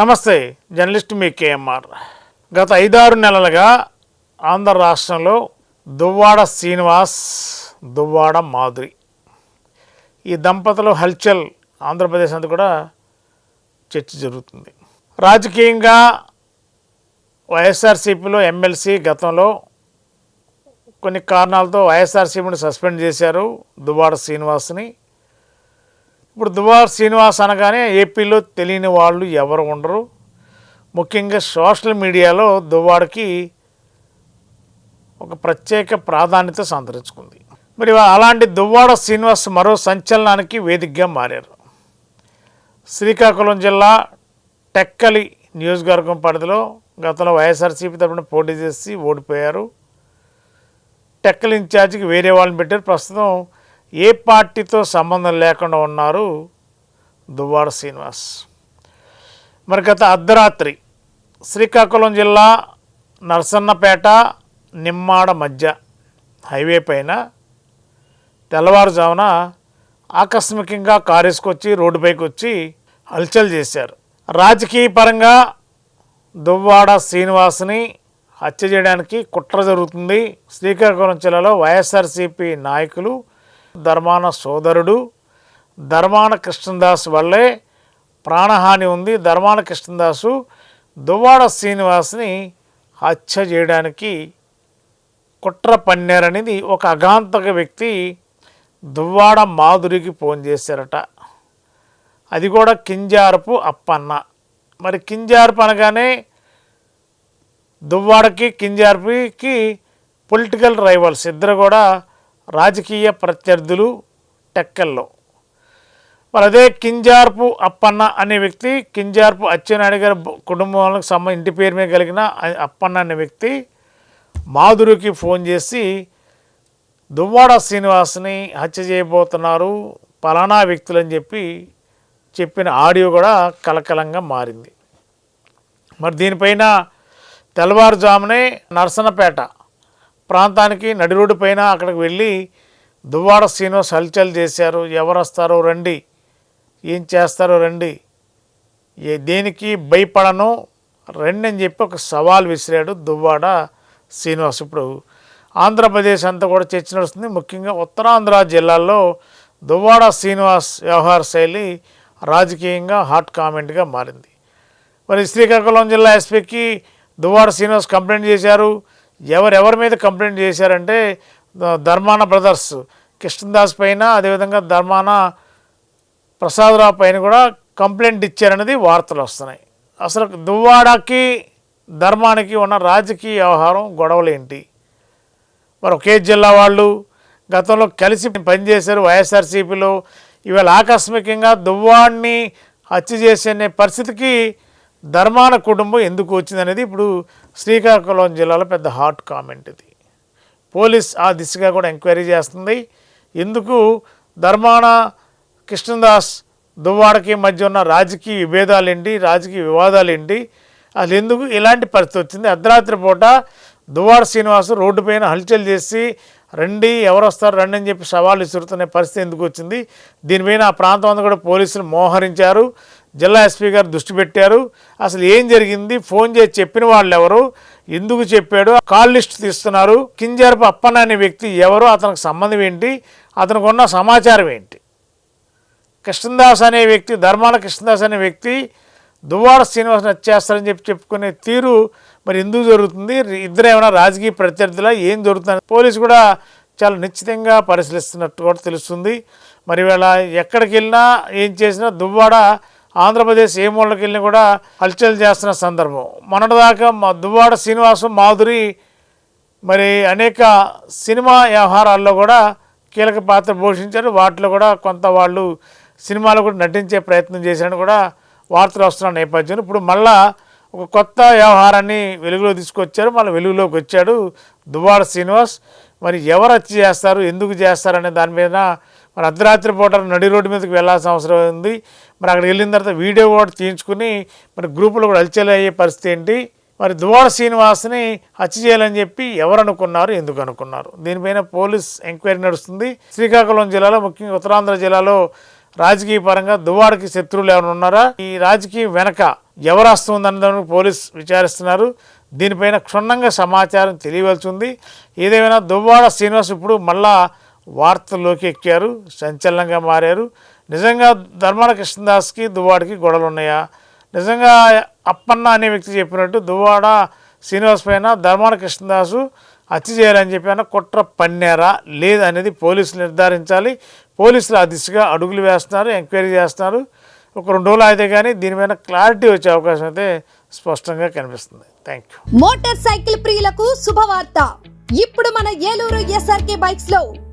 నమస్తే జర్నలిస్ట్ మీ కేఎంఆర్. గత ఐదారు నెలలుగా ఆంధ్ర రాష్ట్రంలో దువ్వాడ శ్రీనివాస్ దువ్వాడ మాధురి. ఈ దంపతులు హల్చల్ ఆంధ్రప్రదేశ్ అంతా కూడా చర్చ జరుగుతుంది. రాజకీయంగా వైఎస్ఆర్సీపీలో ఎమ్మెల్సీ గతంలో కొన్ని కారణాలతో వైఎస్ఆర్సీపీని సస్పెండ్ చేశారు దువ్వాడ శ్రీనివాస్ని. ఇప్పుడు దువార్ శ్రీనివాస్ అనగానే ఏపీలో తెలియని వాళ్ళు ఎవరు ఉండరు. ముఖ్యంగా సోషల్ మీడియాలో దువ్వాడకి ఒక ప్రత్యేక ప్రాధాన్యత సంతరించుకుంది. మరి అలాంటి దువ్వాడ శ్రీనివాస్ మరో సంచలనానికి వేదికగా మారారు. శ్రీకాకుళం జిల్లా టెక్కలి నియోజకవర్గం పరిధిలో గతంలో వైఎస్ఆర్సీపీ తరపున పోటీ చేసి ఓడిపోయారు. టెక్కలి ఇన్ఛార్జికి వేరే వాళ్ళని పెట్టారు. ప్రస్తుతం ఏ పార్టీతో సంబంధం లేకుండా ఉన్నారు దువ్వాడ శ్రీనివాస్. మరి గత అర్ధరాత్రి శ్రీకాకుళం జిల్లా నరసన్నపేట నిమ్మాడ మధ్య హైవే పైన తెల్లవారుజామున ఆకస్మికంగా కారేసుకొచ్చి రోడ్డుపైకి వచ్చి హల్చల్ చేశారు. రాజకీయ పరంగా దువ్వాడ శ్రీనివాస్ని హత్య చేయడానికి కుట్ర జరుగుతుంది. శ్రీకాకుళం జిల్లాలో వైఎస్ఆర్సీపీ నాయకులు ధర్మాన సోదరుడు. ధర్మాన కృష్ణదాస్ వల్లే ప్రాణహాని ఉంది. ధర్మాన కృష్ణదాసు దువ్వాడ శ్రీనివాస్ని హత్య చేయడానికి కుట్ర పన్నారనేది ఒక అగాంతక వ్యక్తి దువ్వాడ మాధురికి ఫోన్ చేశారట. అది కూడా కింజారపు అప్పన్న. మరి కింజారపు అనగానే దువ్వాడకి కింజార్పికి పొలిటికల్ రైవల్స్ ఇద్దరు కూడా రాజకీయ ప్రత్యర్థులు టెక్కల్లో. మరి అదే కింజార్పు అప్పన్న అనే వ్యక్తి కింజార్పు అచ్చెన్నాయుడు గారి బ- కుటుంబానికి ఇంటి పేరు మీద కలిగిన అప్పన్న అనే వ్యక్తి మాధురికి ఫోన్ చేసి దువ్వాడ శ్రీనివాస్ని హత్య చేయబోతున్నారు పలానా అని చెప్పి చెప్పిన ఆడియో కూడా కలకలంగా మారింది. మరి దీనిపైన తెల్లవారుజామునే నరసనపేట ప్రాంతానికి నడి రోడ్డు పైన అక్కడికి వెళ్ళి దువ్వాడ శ్రీనివాస్ హల్చల్ చేశారు. ఎవరు వస్తారో రండి. ఏం చేస్తారో రండి. ఏ దేనికి భయపడను? రండి అని చెప్పి ఒక సవాల్ విసిరాడు దువ్వాడ శ్రీనివాస్. ఇప్పుడు ఆంధ్రప్రదేశ్ అంతా కూడా చర్చ నడుస్తుంది. ముఖ్యంగా ఉత్తరాంధ్ర జిల్లాల్లో దువ్వాడ శ్రీనివాస్ వ్యవహార శైలి రాజకీయంగా హాట్ కామెంట్గా మారింది. మరి శ్రీకాకుళం జిల్లా ఎస్పీకి దువ్వాడ శ్రీనివాస్ కంప్లైంట్ చేశారు. ఎవరెవరి మీద కంప్లైంట్ చేశారంటే ధర్మాన బ్రదర్స్ కృష్ణదాస్ పైన అదేవిధంగా ధర్మాన ప్రసాదరావు పైన కూడా కంప్లైంట్ ఇచ్చారనేది వార్తలు వస్తున్నాయి. అసలు దువ్వాడకి ధర్మానికి ఉన్న రాజకీయ వ్యవహారం గొడవలు ఏంటి మరి ఒకే జిల్లా వాళ్ళు గతంలో కలిసి పనిచేశారు వైఎస్ఆర్సీపీలో. ఇవాళ ఆకస్మికంగా దువ్వాడిని హత్య చేసే పరిస్థితికి ధర్మాన కుటుంబం ఎందుకు వచ్చిందనేది ఇప్పుడు శ్రీకాకుళం జిల్లాలో పెద్ద హాట్ కామెంట్ ఇది. పోలీస్ ఆ దిశగా కూడా ఎంక్వైరీ చేస్తుంది. ఎందుకు ధర్మాన కృష్ణదాస్ దువ్వాడకి మధ్య ఉన్న రాజకీయ విభేదాలు ఏంటి రాజకీయ వివాదాలు ఏంటి అసలు ఎందుకు ఇలాంటి పరిస్థితి వచ్చింది. అర్ధరాత్రి పూట దువ్వాడ శ్రీనివాసు రోడ్డు పైన హల్చల్ చేసి రండి ఎవరు వస్తారు రండి అని చెప్పి సవాళ్ళు విసురుతున్న పరిస్థితి ఎందుకు వచ్చింది? దీనిపైన ఆ ప్రాంతం అంతా కూడా పోలీసులు మోహరించారు. జిల్లా ఎస్పీ గారు దృష్టి పెట్టారు. అసలు ఏం జరిగింది? ఫోన్ చేసి చెప్పిన వాళ్ళు ఎవరు ఎందుకు చెప్పాడు? కాల్ లిస్ట్ తీస్తున్నారు. కింజరపు అప్పన్న అనే వ్యక్తి ఎవరు? అతనికి సంబంధం ఏంటి? అతనికి ఉన్న సమాచారం ఏంటి? కృష్ణదాస్ అనే వ్యక్తి ధర్మాల కృష్ణదాస్ అనే వ్యక్తి దువ్వాడ శ్రీనివాసన్ వచ్చేస్తారని చెప్పి చెప్పుకునే తీరు మరి ఎందుకు జరుగుతుంది? ఇద్దరు ఏమైనా రాజకీయ ప్రత్యర్థులా? ఏం జరుగుతుంది? పోలీసు కూడా చాలా నిశ్చితంగా పరిశీలిస్తున్నట్టు కూడా తెలుస్తుంది. మరి వీళ్ళ ఎక్కడికి వెళ్ళినా ఏం చేసినా దువ్వాడ ఆంధ్రప్రదేశ్ ఏ మూలకి వెళ్ళినా కూడా హల్చల్ చేస్తున్న సందర్భం. మొన్నటిదాకా మా దువ్వాడ శ్రీనివాసం మాధురి మరి అనేక సినిమా వ్యవహారాల్లో కూడా కీలక పాత్ర పోషించారు. వాటిలో కూడా కొంత వాళ్ళు సినిమాలో కూడా నటించే ప్రయత్నం చేశారని కూడా వార్తలు వస్తున్న నేపథ్యం ఇప్పుడు మళ్ళా ఒక కొత్త వ్యవహారాన్ని వెలుగులో తీసుకొచ్చారు. మళ్ళీ వెలుగులోకి వచ్చాడు దువ్వాడ శ్రీనివాస్. మరి ఎవరు వచ్చి చేస్తారు? ఎందుకు చేస్తారు అనే దాని మీద మరి అర్ధరాత్రి పూట నడి రోడ్డు మీదకి వెళ్ళాల్సిన అవసరం ఉంది. మరి అక్కడికి వెళ్ళిన తర్వాత వీడియో కూడా తీయించుకుని మరి గ్రూపులో కూడా హల్చల్ అయ్యే పరిస్థితి ఏంటి? మరి దువాడ శ్రీనివాస్ని హత్య చేయాలని చెప్పి ఎవరు అనుకున్నారు? ఎందుకు అనుకున్నారు? దీనిపైన పోలీస్ ఎంక్వైరీ నడుస్తుంది. శ్రీకాకుళం జిల్లాలో ముఖ్యంగా ఉత్తరాంధ్ర జిల్లాలో రాజకీయ పరంగా దువాడకి శత్రువులు ఏమైనా ఉన్నారా? ఈ రాజకీయ వెనక ఎవరు వస్తుందన్న పోలీస్ విచారిస్తున్నారు. దీనిపైన క్షుణ్ణంగా సమాచారం తెలియవలసి ఉంది. ఏదేమైనా దువ్వాడ శ్రీనివాస్ ఇప్పుడు మళ్ళా వార్తల్లోకి ఎక్కారు సంచలనంగా మారారు. నిజంగా ధర్మాన కృష్ణదాస్కి దువ్వాడికి గొడవలు ఉన్నాయా నిజంగా అప్పన్న అనే వ్యక్తి చెప్పినట్టు దువ్వాడ శ్రీనివాస్ పైన ధర్మాన కృష్ణదాసు హత్య చేయాలని చెప్పి కుట్ర పన్నారా? లేదనేది పోలీసులు నిర్ధారించాలి. పోలీసులు ఆ దిశగా అడుగులు వేస్తున్నారు ఎంక్వైరీ చేస్తున్నారు. ఒక రెండు రోజులు అయితే కానీ దీనిపైన క్లారిటీ వచ్చే అవకాశం అయితే స్పష్టంగా కనిపిస్తుంది. థ్యాంక్ యూ మోటార్ సైకిల్ ప్రియులకు శుభవార్త. ఇప్పుడు మన ఏలూరు ఎస్ఆర్కే బైక్స్లో